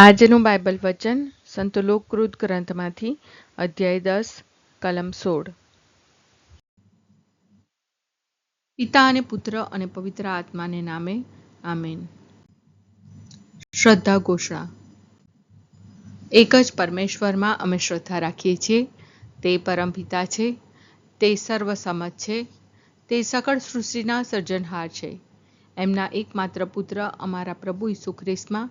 આજનું બાઇબલ વચન સંત લોકકૃત ગ્રંથમાંથી અધ્યાય દસ, કલમ સોળ. પિતા અને પુત્ર અને પવિત્ર આત્માને નામે, આમેન. શ્રદ્ધા ઘોષણા. એક જ પરમેશ્વરમાં અમે શ્રદ્ધા રાખીએ છીએ. તે પરમ પિતા છે. તે સર્વસમત છે. તે સકળ સૃષ્ટિના સર્જનહાર છે. એમના એકમાત્ર પુત્ર અમારા પ્રભુ ઈસુ ખ્રિસ્તમાં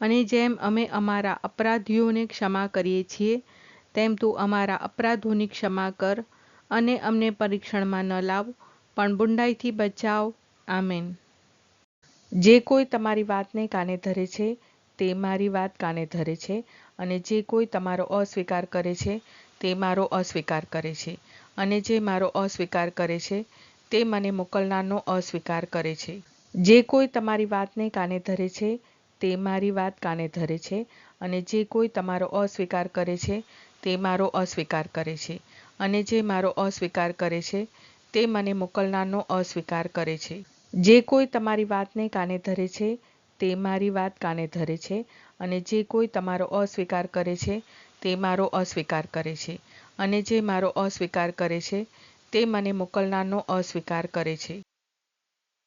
અને જેમ અમે અમારા અપરાધીઓને ક્ષમા કરીએ છીએ, તેમ તું અમારા અપરાધોની ક્ષમા કર અને અમને પરીક્ષણમાં ન લાવ, પણ બુંડાઈથી બચાવ. આમેન. જે કોઈ તમારી વાતને કાને ધરે છે, તે મારી વાત કાને ધરે છે, અને જે કોઈ તમારો અસ્વીકાર કરે છે, તે મારો અસ્વીકાર કરે છે, અને જે મારો અસ્વીકાર કરે છે, તે મને મોકલનારનો અસ્વીકાર કરે છે. જે કોઈ તમારી વાતને કાને ધરે છે તે મારી વાત કાને ધરે છે અને જે કોઈ તમારો અસ્વીકાર કરે છે, તે મારો અસ્વીકાર કરે છે. અને જે મારો અસ્વીકાર કરે છે, તે મને મોકલનારનો અસ્વીકાર કરે છે. જે કોઈ તમારી વાતને કાને ધરે છે, તે મારી વાત કાને ધરે છે. અને જે કોઈ તમારો અસ્વીકાર કરે છે, તે મારો અસ્વીકાર કરે છે. અને જે મારો અસ્વીકાર કરે છે, તે મને મોકલનારનો અસ્વીકાર કરે છે.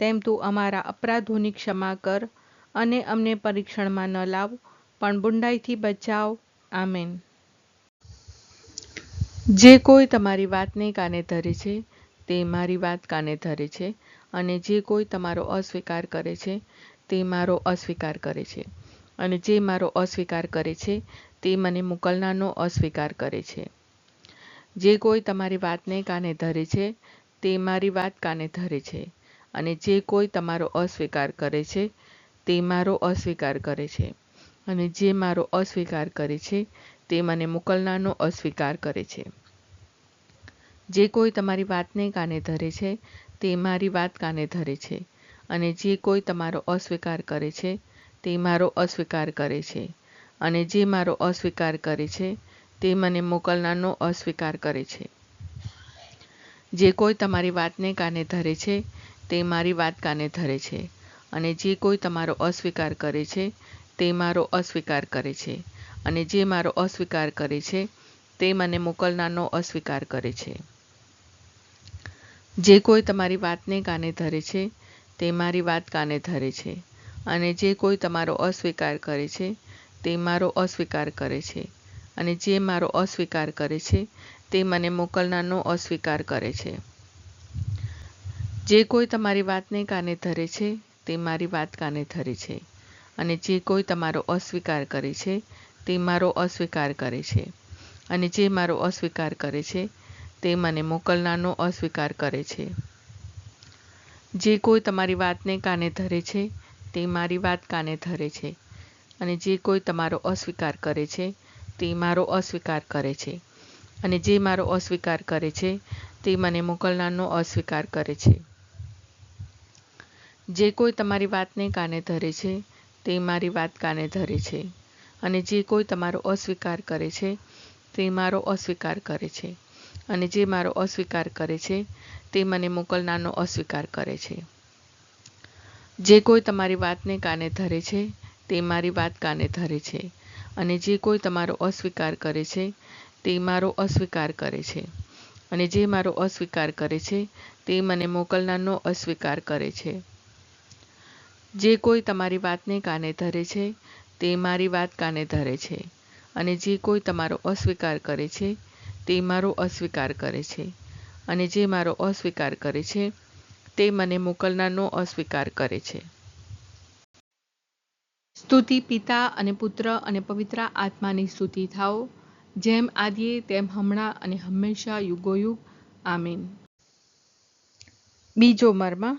તેમ તું અમારા અપરાધોની ક્ષમા કર અને અમને પરીક્ષણમાં ન લાવ, પણ બુંડાઈથી બચાવ. આમેન. જે કોઈ તમારી વાતને કાને ધરે છે, તે મારી વાત કાને ધરે છે, અને જે કોઈ તમારો અસ્વીકાર કરે છે, તે મારો અસ્વીકાર કરે છે, અને જે મારો અસ્વીકાર કરે છે, તે મને મોકલનારનો અસ્વીકાર કરે છે. જે કોઈ તમારી વાતને કાને ધરે છે, તે મારી વાત કાને ધરે છે અને જે કોઈ તમારો અસ્વીકાર કરે છે, તે મારો અસ્વીકાર કરે છે. અને જે મારો અસ્વીકાર કરે છે, તે મને મોકલનારનો અસ્વીકાર કરે છે. જે કોઈ તમારી વાતને કાને ધરે છે, તે મારી વાત કાને ધરે છે. અને જે કોઈ તમારો અસ્વીકાર કરે છે, તે મારો અસ્વીકાર કરે છે. અને જે મારો અસ્વીકાર કરે છે, તે મને મોકલનારનો અસ્વીકાર કરે છે. જે કોઈ તમારી વાતને કાને ધરે છે તે મારી વાત કાને ધરે છે અને જે કોઈ તમારો અસ્વીકાર કરે છે, તે મારો અસ્વીકાર કરે છે. અને જે મારો અસ્વીકાર કરે છે, તે મને મોકલનારનો અસ્વીકાર કરે છે. જે કોઈ તમારી વાતને કાને ધરે છે, તે મારી વાત કાને ધરે છે. અને જે કોઈ તમારો અસ્વીકાર કરે છે, તે મારો અસ્વીકાર કરે છે. અને જે મારો અસ્વીકાર કરે છે, તે મને મોકલનારનો અસ્વીકાર કરે છે. જે કોઈ તમારી વાતને કાને ધરે છે, તે મારી વાત કાને ધરે છે. અને જે કોઈ તમારો અસ્વીકાર કરે છે, તે મારો અસ્વીકાર કરે છે. અને જે મારો અસ્વીકાર કરે છે, તે મને મોકલનારનો અસ્વીકાર કરે છે. જે કોઈ તમારી વાતને કાને ધરે છે, તે મારી વાત કાને ધરે છે. અને જે કોઈ તમારો અસ્વીકાર કરે છે, તે મારો અસ્વીકાર કરે છે. અને જે મારો અસ્વીકાર કરે છે, તે મને મોકલનારનો અસ્વીકાર કરે છે. જે કોઈ તમારી વાતને કાને ધરે છે, તે મારી વાત કાને ધરે છે. અને જે કોઈ તમારો અસ્વીકાર કરે છે, તે મારો અસ્વીકાર કરે છે. અને જે મારો અસ્વીકાર કરે છે, તે મને મોકલનારનો અસ્વીકાર કરે છે. જે કોઈ તમારી વાતને કાને ધરે છે, તે મારી વાત કાને ધરે છે. અને જે કોઈ તમારો અસ્વીકાર કરે છે, તે મારો અસ્વીકાર કરે છે. અને જે મારો અસ્વીકાર કરે છે, તે મને મોકલનારનો અસ્વીકાર કરે છે. જે કોઈ તમારી વાતને કાને ધરે છે, તે મારી વાત કાને ધરે છે. અને જે કોઈ તમારો અસ્વીકાર કરે છે, તે મારો અસ્વીકાર કરે છે. અને જે મારો અસ્વીકાર કરે છે, તે મને મોકલનારનો અસ્વીકાર કરે છે. સ્તુતિ પિતા અને પુત્ર અને પવિત્ર આત્માની સ્તુતિ થાઓ. જેમ આદિએ, તેમ હમણાં અને હંમેશા યુગોયુગ. આમીન. બીજો મર્મ.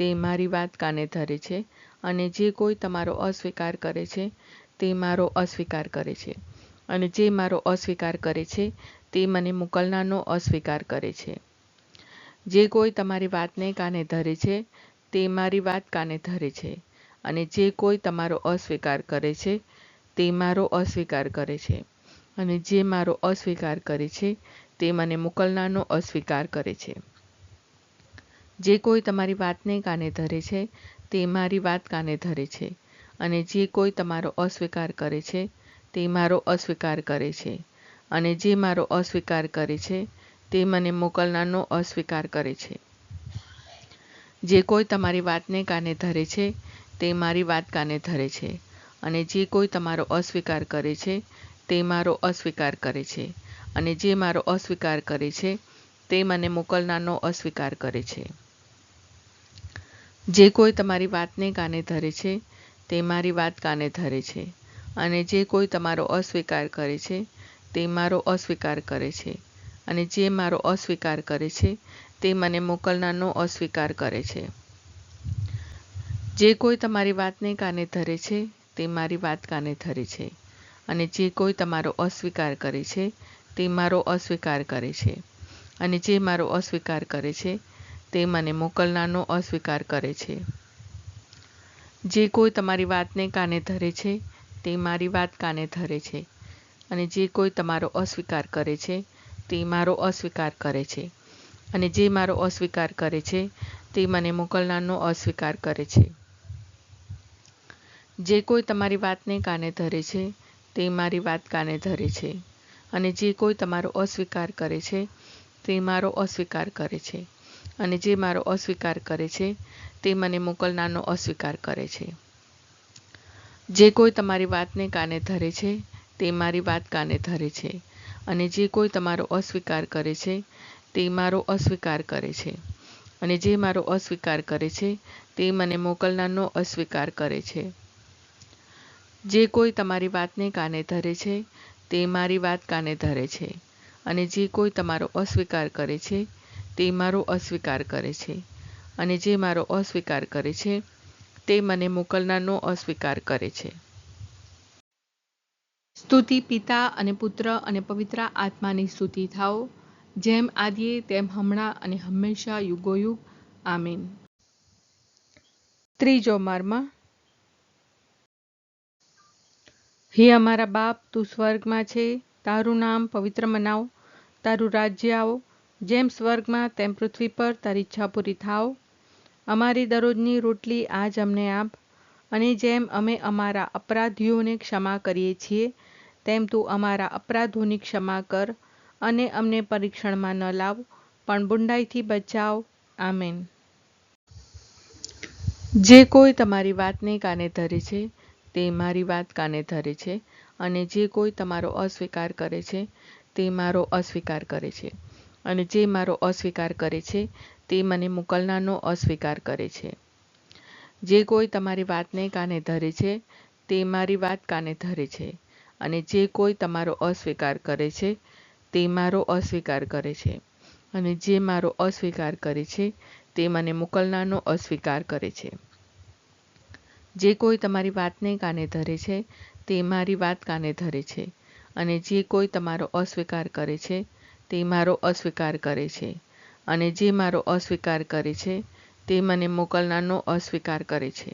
તે મારી વાત કાને ધરે છે અને જે કોઈ તમારો અસ્વીકાર કરે છે, તે મારો અસ્વીકાર કરે છે. અને જે મારો અસ્વીકાર કરે છે, તે મને મોકલનારનો અસ્વીકાર કરે છે. જે કોઈ તમારી વાતને કાને ધરે છે, તે મારી વાત કાને ધરે છે. અને જે કોઈ તમારો અસ્વીકાર કરે છે, તે મારો અસ્વીકાર કરે છે. અને જે મારો અસ્વીકાર કરે છે, તે મને મોકલનારનો અસ્વીકાર કરે છે. જે કોઈ તમારી વાતને કાને ધરે છે, તે મારી વાત કાને ધરે છે. અને જે કોઈ તમારો અસ્વીકાર કરે છે, તે મારો અસ્વીકાર કરે છે. અને જે મારો અસ્વીકાર કરે છે, તે મને મોકલનારનો અસ્વીકાર કરે છે. જે કોઈ તમારી વાતને કાને ધરે છે, તે મારી વાત કાને ધરે છે. અને જે કોઈ તમારો અસ્વીકાર કરે છે, તે મારો અસ્વીકાર કરે છે. અને જે મારો અસ્વીકાર કરે છે, તે મને મોકલનારનો અસ્વીકાર કરે છે. જે કોઈ તમારી વાતને કાને ધરે છે, તે મારી વાત કાને ધરે છે. અને જે કોઈ તમારો અસ્વીકાર કરે છે, તે મારો અસ્વીકાર કરે છે. અને જે મારો અસ્વીકાર કરે છે, તે મને મોકલનારનો અસ્વીકાર કરે છે. જે કોઈ તમારી વાતને કાને ધરે છે, તે મારી વાત કાને ધરે છે. અને જે કોઈ તમારો અસ્વીકાર કરે છે, તે મારો અસ્વીકાર કરે છે. અને જે મારો અસ્વીકાર કરે છે તે મને મોકલનારનો અસ્વીકાર કરે છે. જે કોઈ તમારી વાતને કાને ધરે છે, તે મારી વાત કાને ધરે છે. અને જે કોઈ તમારો અસ્વીકાર કરે છે, તે મારો અસ્વીકાર કરે છે. અને જે મારો અસ્વીકાર કરે છે, તે મને મોકલનારનો અસ્વીકાર કરે છે. જે કોઈ તમારી વાતને કાને ધરે છે, તે મારી વાત કાને ધરે છે. અને જે કોઈ તમારો અસ્વીકાર કરે છે, તે મારો અસ્વીકાર કરે છે. અને જે મારો અસ્વીકાર કરે છે, તે મને મોકલનારનો અસ્વીકાર કરે છે. જે કોઈ તમારી વાતને કાને ધરે છે, તે મારી વાત કાને ધરે છે. અને જે કોઈ તમારો અસ્વીકાર કરે છે, તે મારો અસ્વીકાર કરે છે. અને જે મારો અસ્વીકાર કરે છે, તે મને મોકલનારનો અસ્વીકાર કરે છે. જે કોઈ તમારી વાતને કાને ધરે છે, તે મારી વાત કાને ધરે છે. અને જે કોઈ તમારો અસ્વીકાર કરે છે તે મારો અસ્વીકાર કરે છે. અને જે મારો અસ્વીકાર કરે છે, તે મને મોકલનારનો અસ્વીકાર કરે છે. સ્તુતિ પિતા અને પુત્ર અને પવિત્ર આત્માની સ્તુતિ થાઓ. જેમ આદિએ, તેમ હમણાં અને હંમેશા યુગોયુગ. આમીન. ત્રીજો મર્મ. હે અમારા બાપ, તું સ્વર્ગમાં છે. તારું નામ પવિત્ર મનાવ. તારું રાજ્ય આવો. જેમ સ્વર્ગમાં તેમ પૃથ્વી પર તારી ઈચ્છા પૂરી થાવ અમારી દરરોજની રોટલી આજ અમને આપ. અને જેમ અમે અમારા અપરાધીઓને ક્ષમા કરીએ છીએ, તેમ તું અમારા અપરાધોની ક્ષમા કર અને અમને પરીક્ષણમાં ન લાવ, પણ બુંડાઈથી બચાવ. આમેન. જે કોઈ તમારી વાતને કાને ધરે છે, તે મારી વાત કાને ધરે છે, અને જે કોઈ તમારો અસ્વીકાર કરે છે, તે મારો અસ્વીકાર કરે છે. અને જે મારો અસ્વીકાર કરે છે, તે મને મોકલનારનો અસ્વીકાર કરે છે. જે કોઈ તમારી વાતને કાને ધરે છે, તે મારી વાત કાને ધરે છે. અને જે કોઈ તમારો અસ્વીકાર કરે છે, તે મારો અસ્વીકાર કરે છે. અને જે મારો અસ્વીકાર કરે છે, તે મને મોકલનારનો અસ્વીકાર કરે છે. જે કોઈ તમારી વાતને કાને ધરે છે, તે મારી વાત કાને ધરે છે. અને જે કોઈ તમારો અસ્વીકાર કરે છે તે મારો અસ્વીકાર કરે છે અને જે મારો અસ્વીકાર કરે છે, તે મને મોકલનારનો અસ્વીકાર કરે છે.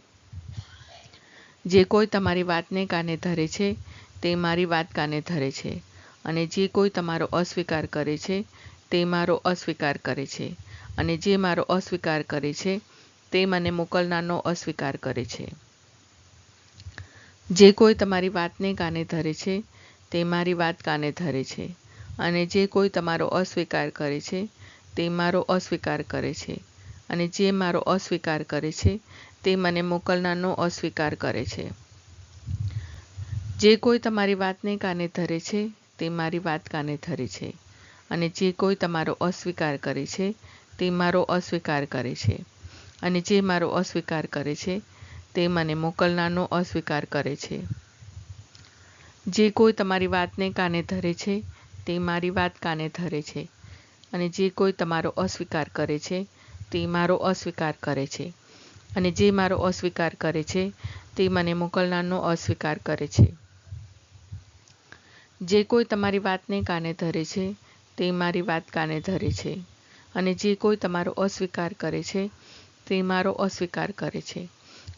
જે કોઈ તમારી વાતને કાને ધરે છે, તે મારી વાત કાને ધરે છે અને જે કોઈ તમારો અસ્વીકાર કરે છે, તે મારો અસ્વીકાર કરે છે અને જે મારો અસ્વીકાર કરે છે, તે મને મોકલનારનો અસ્વીકાર કરે છે. જે કોઈ તમારી વાતને કાને ધરે છે, તે મારી વાત કાને ધરે છે. અને જે કોઈ તમારો અસ્વીકાર કરે છે, તે મારો અસ્વીકાર કરે છે. અને જે મારો અસ્વીકાર કરે છે, તે મને મોકલનારનો અસ્વીકાર કરે છે. જે કોઈ તમારી વાતને કાને ધરે છે, તે મારી વાત કાને ધરે છે. અને જે કોઈ તમારો અસ્વીકાર કરે છે, તે મારો અસ્વીકાર કરે છે. અને જે મારો અસ્વીકાર કરે છે, તે મને મોકલનારનો અસ્વીકાર કરે છે. જે કોઈ તમારી વાતને કાને ધરે છે તે મારી વાત કાને ધરે છે? અને જે કોઈ તમારો અસ્વીકાર કરે છે, તે મારો અસ્વીકાર કરે છે. અને જે મારો અસ્વીકાર કરે છે, તે મને મોકલનારનો અસ્વીકાર કરે છે. જે કોઈ તમારી વાતને કાને ધરે છે, તે મારી વાત કાને ધરે છે. અને જે કોઈ તમારો અસ્વીકાર કરે છે, તે મારો અસ્વીકાર કરે છે.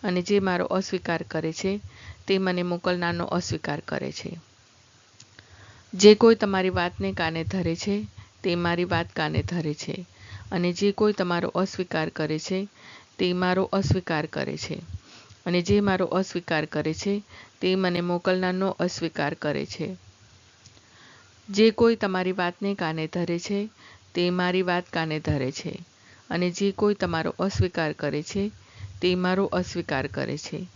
અને જે મારો અસ્વીકાર કરે છે, તે મને મોકલનારનો અસ્વીકાર કરે છે. જે કોઈ તમારી વાતને કાને ધરે છે, તે મારી વાત કાને ધરે છે. અને જે કોઈ તમારો અસ્વીકાર કરે છે, તે મારો અસ્વીકાર કરે છે. અને જે મારો અસ્વીકાર કરે છે, તે મને મોકલનારનો અસ્વીકાર કરે છે. જે કોઈ તમારી વાતને કાને ધરે છે, તે મારી વાત કાને ધરે છે. અને જે કોઈ તમારો અસ્વીકાર કરે છે, તે મારો અસ્વીકાર કરે છે.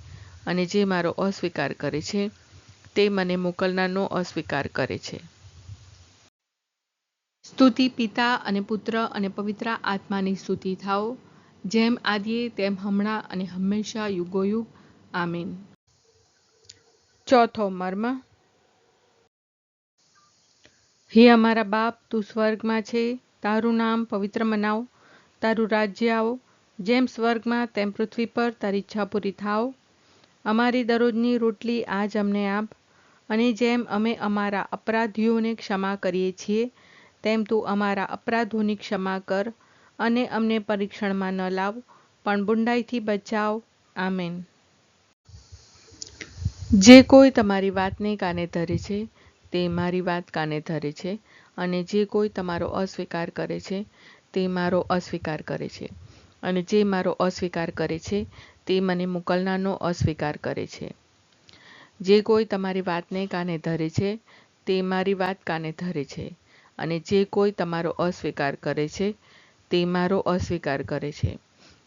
અને જે મારો અસ્વીકાર કરે છે તે મને મોકલનારનો અસ્વીકાર કરે છે. સ્તુતિ પિતા અને પુત્ર અને પવિત્ર આત્માની સ્તુતિ થાઓ. જેમ આદિએ, તેમ હમણાં અને હંમેશા યુગોયુગ. આમીન. ચોથો મર્મ. હે અમારા બાપ, તું સ્વર્ગમાં છે. તારું નામ પવિત્ર મનાવ. તારું રાજ્ય આવો. જેમ સ્વર્ગમાં, તેમ પૃથ્વી પર તારી ઈચ્છા પૂરી થાવ અમારી દરરોજની રોટલી આજ અમને આપ. અને જેમ અમે અમારા અપરાધીઓને ક્ષમા કરીએ છીએ, તેમ તું અમારા અપરાધોની ક્ષમા કર અને અમને પરીક્ષણમાં ન લાવ, પણ બુંડાઈથી બચાવ. આમેન. જે કોઈ તમારી વાતને કાને ધરે છે, તે મારી વાત કાને ધરે છે, અને જે કોઈ તમારો અસ્વીકાર કરે છે, તે મારો અસ્વીકાર કરે છે, અને જે મારો અસ્વીકાર કરે છે, તે મને મોકલનારનો અસ્વીકાર કરે છે. જે કોઈ તમારી વાતને કાને ધરે છે, તે મારી વાત કાને ધરે છે. અને જે કોઈ તમારો અસ્વીકાર કરે છે, તે મારો અસ્વીકાર કરે છે.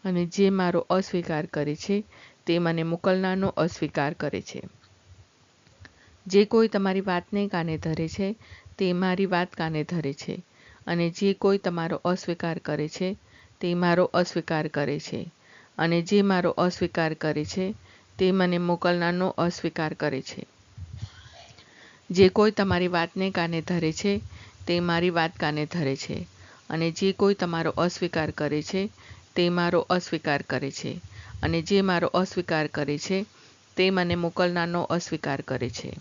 અને જે મારો અસ્વીકાર કરે છે, તે મને મોકલનારનો અસ્વીકાર કરે છે. જે કોઈ તમારી વાતને કાને ધરે છે, તે મારી વાત કાને ધરે છે. અને જે કોઈ તમારો અસ્વીકાર કરે છે, તે મારો અસ્વીકાર કરે છે. અને જે મારો અસ્વીકાર કરે છે તે મને મોકલનારનો અસ્વીકાર કરે છે. જે કોઈ તમારી વાતને કાને ધરે છે, તે મારી વાત કાને ધરે છે. અને જે કોઈ તમારો અસ્વીકાર કરે છે, તે મારો અસ્વીકાર કરે છે. અને જે મારો અસ્વીકાર કરે છે, તે મને મોકલનારનો અસ્વીકાર કરે છે.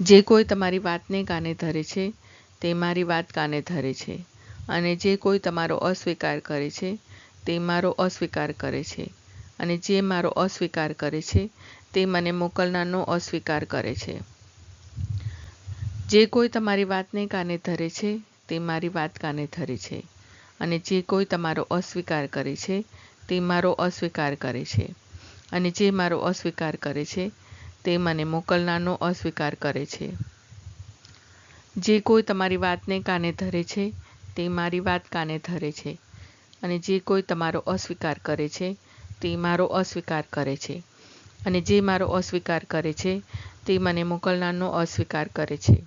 જે કોઈ તમારી વાતને કાને ધરે છે, તે મારી વાત કાને ધરે છે. અને જે કોઈ તમારો અસ્વીકાર કરે છે, તે મારો અસ્વીકાર કરે છે. અને જે મારો અસ્વીકાર કરે છે, તે મને મોકલનારનો અસ્વીકાર કરે છે. જે કોઈ તમારી વાતને કાને ધરે છે, તે મારી વાત કાને ધરે છે. અને જે કોઈ તમારો અસ્વીકાર કરે છે, તે મારો અસ્વીકાર કરે છે. અને જે મારો અસ્વીકાર કરે છે, તે મને મોકલનારનો અસ્વીકાર કરે છે. જે કોઈ તમારી વાતને કાને ધરે છે, તે મારી વાત કાને ધરે છે. અને જે કોઈ તમારો અસ્વીકાર કરે છે તે મારો અસ્વીકાર કરે છે. અને જે મારો અસ્વીકાર કરે છે, તે મને મોકલનારનો અસ્વીકાર કરે છે.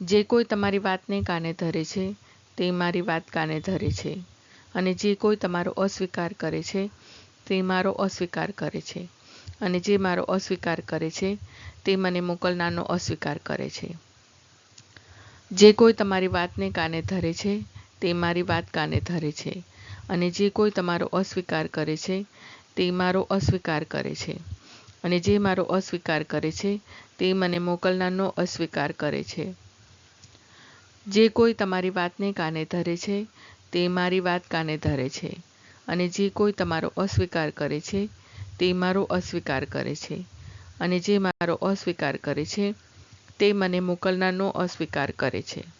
જે કોઈ તમારી વાતને કાને ધરે છે, તે મારી વાત કાને ધરે છે. અને જે કોઈ તમારો અસ્વીકાર કરે છે, તે મારો અસ્વીકાર કરે છે. અને જે મારો અસ્વીકાર કરે છે, તે મને મોકલનારનો અસ્વીકાર કરે છે. જે કોઈ તમારી વાતને કાને ધરે છે, તે મારી વાત કાને ધરે છે. અને જે કોઈ તમારો અસ્વીકાર કરે છે, તે મારો અસ્વીકાર કરે છે. અને જે મારો અસ્વીકાર કરે છે, તે મને મોકલનારનો અસ્વીકાર કરે છે. જે કોઈ તમારી વાતને કાને ધરે છે, તે મારી વાત કાને ધરે છે. અને જે કોઈ તમારો અસ્વીકાર કરે છે, તે મારો અસ્વીકાર કરે છે. અને જે મારો અસ્વીકાર કરે છે, તે મને મોકલનારનો અસ્વીકાર કરે છે.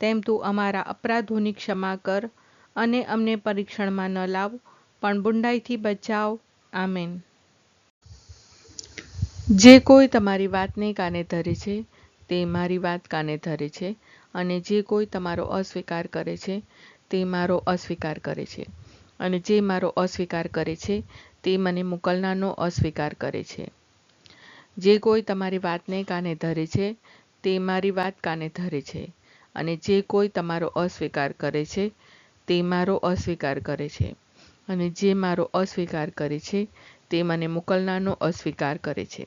તેમ તું અમારા અપરાધોની ક્ષમા કર અને અમને પરીક્ષણમાં ન લાવ, પણ બુંડાઈથી બચાવ. આમેન. જે કોઈ તમારી વાતને કાને ધરે છે, તે મારી વાત કાને ધરે છે, અને જે કોઈ તમારો અસ્વીકાર કરે છે, તે મારો અસ્વીકાર કરે છે, અને જે મારો અસ્વીકાર કરે છે, તે મને મોકલનારનો અસ્વીકાર કરે છે. જે કોઈ તમારી વાતને કાને ધરે છે, તે મારી વાત કાને ધરે છે અને જે કોઈ તમારો અસ્વીકાર કરે છે, તે મારો અસ્વીકાર કરે છે. અને જે મારો અસ્વીકાર કરે છે, તે મને મોકલનારનો અસ્વીકાર કરે છે.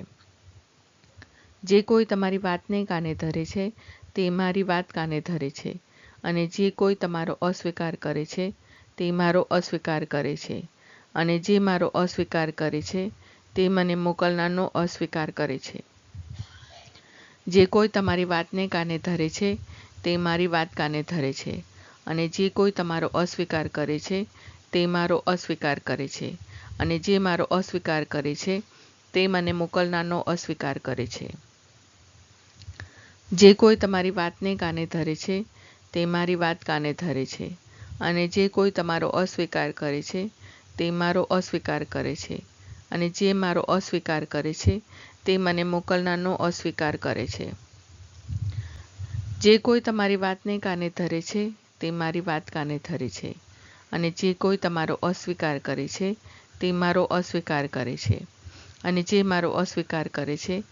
જે કોઈ તમારી વાતને કાને ધરે છે, તે મારી વાત કાને ધરે છે. અને જે કોઈ તમારો અસ્વીકાર કરે છે, તે મારો અસ્વીકાર કરે છે. અને જે મારો અસ્વીકાર કરે છે, તે મને મોકલનારનો અસ્વીકાર કરે છે. જે કોઈ તમારી વાતને કાને ધરે છે તે મારી વાત કાને ધરે છે અને જે કોઈ તમારો અસ્વીકાર કરે છે, તે મારો અસ્વીકાર કરે છે અને જે મારો અસ્વીકાર કરે છે, તે મને મોકલનારનો અસ્વીકાર કરે છે. જે કોઈ તમારી વાતને કાને ધરે છે, તે મારી વાત કાને ધરે છે અને જે કોઈ તમારો અસ્વીકાર કરે છે, તે મારો અસ્વીકાર કરે છે અને જે મારો અસ્વીકાર કરે છે, તે મને મોકલનારનો અસ્વીકાર કરે છે. જે કોઈ તમારી વાતને કાને ધરે છે, તે મારી વાત કાને ધરે છે. અને જે કોઈ તમારો અસ્વીકાર કરે છે, તે મારો અસ્વીકાર કરે છે. અને જે મારો અસ્વીકાર કરે છે,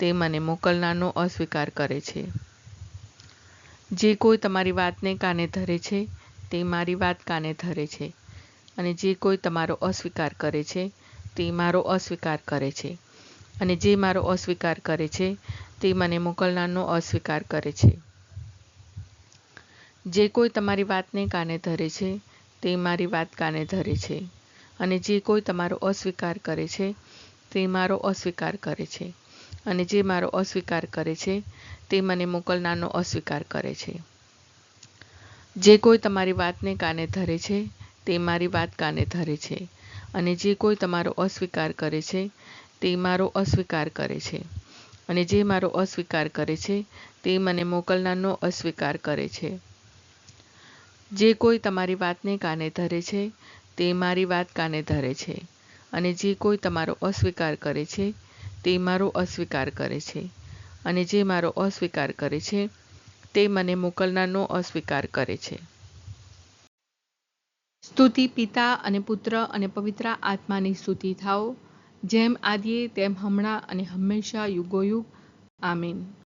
તે મને મોકલનારનો અસ્વીકાર કરે છે. જે કોઈ તમારી વાતને કાને ધરે છે, તે મારી વાત કાને ધરે છે. અને જે કોઈ તમારો અસ્વીકાર કરે છે, તે મારો અસ્વીકાર કરે છે. અને જે મારો અસ્વીકાર કરે છે, તે મને મોકલનારનો અસ્વીકાર કરે છે. જે કોઈ તમારી વાતને કાને ધરે છે, તે મારી વાત કાને ધરે છે. અને જે કોઈ તમારો અસ્વીકાર કરે છે, તે મારો અસ્વીકાર કરે છે. અને જે મારો અસ્વીકાર કરે છે, તે મને મોકલનારનો અસ્વીકાર કરે છે. જે કોઈ તમારી વાતને કાને ધરે છે, તે મારી વાત કાને ધરે છે. અને જે કોઈ તમારો અસ્વીકાર કરે છે, તે મારો અસ્વીકાર કરે છે. અને જે મારો અસ્વીકાર કરે છે, તે મને મોકલનારનો અસ્વીકાર કરે છે. જે કોઈ તમારી વાતને કાને ધરે છે, તે મારી વાત કાને ધરે છે. અને જે કોઈ તમારો અસ્વીકાર કરે છે, તે મારો અસ્વીકાર કરે છે. અને જે મારો અસ્વીકાર કરે છે, તે મને મોકલનારનો અસ્વીકાર કરે છે. સ્તુતિ પિતા અને પુત્ર અને પવિત્ર આત્માની સ્તુતિ થાઓ. જેમ આદિએ, તેમ હમણાં અને હંમેશા યુગોયુગ. આમીન.